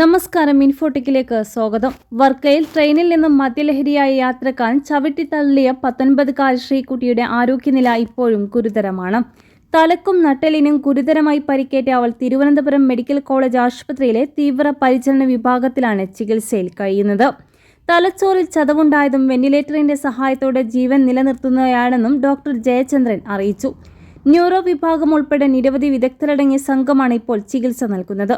നമസ്കാരം ഇൻഫോട്ടിക്കിലേക്ക് സ്വാഗതം. വർക്കയിൽ ട്രെയിനിൽ നിന്നും മദ്യലഹരിയായ യാത്രക്കാരൻ ചവിട്ടിത്തള്ളിയ പത്തൊൻപതുകാരി ശ്രീകുട്ടിയുടെ ആരോഗ്യനില ഇപ്പോഴും ഗുരുതരമാണ്. തലക്കും നട്ടലിനും ഗുരുതരമായി പരിക്കേറ്റ അവൾ തിരുവനന്തപുരം മെഡിക്കൽ കോളേജ് ആശുപത്രിയിലെ തീവ്ര പരിചരണ വിഭാഗത്തിലാണ് ചികിത്സയിൽ കഴിയുന്നത്. തലച്ചോറിൽ ചതവുണ്ടായതും വെന്റിലേറ്ററിന്റെ സഹായത്തോടെ ജീവൻ നിലനിർത്തുന്നതാണെന്നും ഡോക്ടർ ജയചന്ദ്രൻ അറിയിച്ചു. ന്യൂറോ വിഭാഗം ഉൾപ്പെടെ നിരവധി വിദഗ്ധരടങ്ങിയ സംഘമാണ് ഇപ്പോൾ ചികിത്സ നൽകുന്നത്.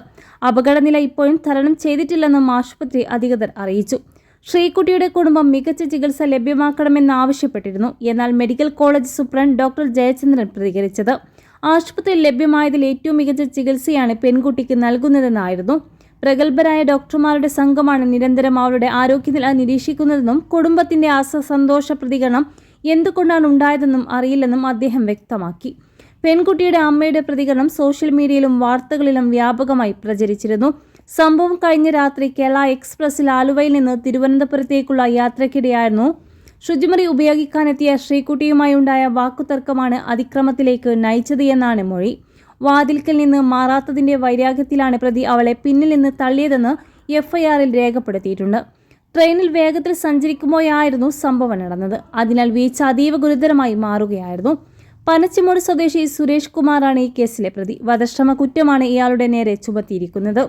അപകടനില ഇപ്പോഴും തരണം ചെയ്തിട്ടില്ലെന്നും ആശുപത്രി അധികൃതർ അറിയിച്ചു. ശ്രീകുട്ടിയുടെ കുടുംബം മികച്ച ചികിത്സ ലഭ്യമാക്കണമെന്ന് ആവശ്യപ്പെട്ടിരുന്നു. എന്നാൽ medical college superintendent doctor Jayachandran പ്രതികരിച്ചത്. ആശുപത്രിയിൽ ലഭ്യമായതിൽ ഏറ്റവും മികച്ച ചികിത്സയാണ് പെൺകുട്ടിക്ക് നൽകുന്നതെന്നായിരുന്നു. പ്രഗത്ഭരായ ഡോക്ടർമാരുടെ സംഘമാണ് നിരന്തരം അവരുടെ ആരോഗ്യനില നിരീക്ഷിക്കുന്നതെന്നും കുടുംബത്തിന്റെ അസന്തോഷ പ്രതികരണം എന്തുകൊണ്ടാണ് ഉണ്ടായതെന്നും അറിയില്ലെന്നും അദ്ദേഹം വ്യക്തമാക്കി. പെൺകുട്ടിയുടെ അമ്മയുടെ പ്രതികരണം സോഷ്യൽ മീഡിയയിലും വാർത്തകളിലും വ്യാപകമായി പ്രചരിച്ചിരുന്നു. സംഭവം കഴിഞ്ഞ രാത്രി കേരള എക്സ്പ്രസിൽ ആലുവയിൽ നിന്ന് തിരുവനന്തപുരത്തേക്കുള്ള യാത്രയ്ക്കിടെയായിരുന്നു. ശുചിമുറി ഉപയോഗിക്കാനെത്തിയ ശ്രീകുട്ടിയുമായി ഉണ്ടായ വാക്കുതർക്കമാണ് അതിക്രമത്തിലേക്ക് നയിച്ചത് എന്നാണ് മൊഴി. വാതിൽക്കൽ നിന്ന് മാറാത്തതിന്റെ വൈരാഗ്യത്തിലാണ് പ്രതി അവളെ പിന്നിൽ നിന്ന് തള്ളിയതെന്ന് എഫ്ഐആറിൽ രേഖപ്പെടുത്തിയിട്ടുണ്ട്. ട്രെയിനിൽ വേഗത്തിൽ സഞ്ചരിക്കുമ്പോഴായിരുന്നു സംഭവം നടന്നത്. അതിനാൽ വീഴ്ച അതീവ ഗുരുതരമായി മാറുകയായിരുന്നു. പനച്ചിമൂട് സ്വദേശി സുരേഷ് കുമാറാണ് ഈ കേസിലെ പ്രതി. വധശ്രമ കുറ്റമാണ് ഇയാളുടെ നേരെ ചുമത്തിയിരിക്കുന്നത്.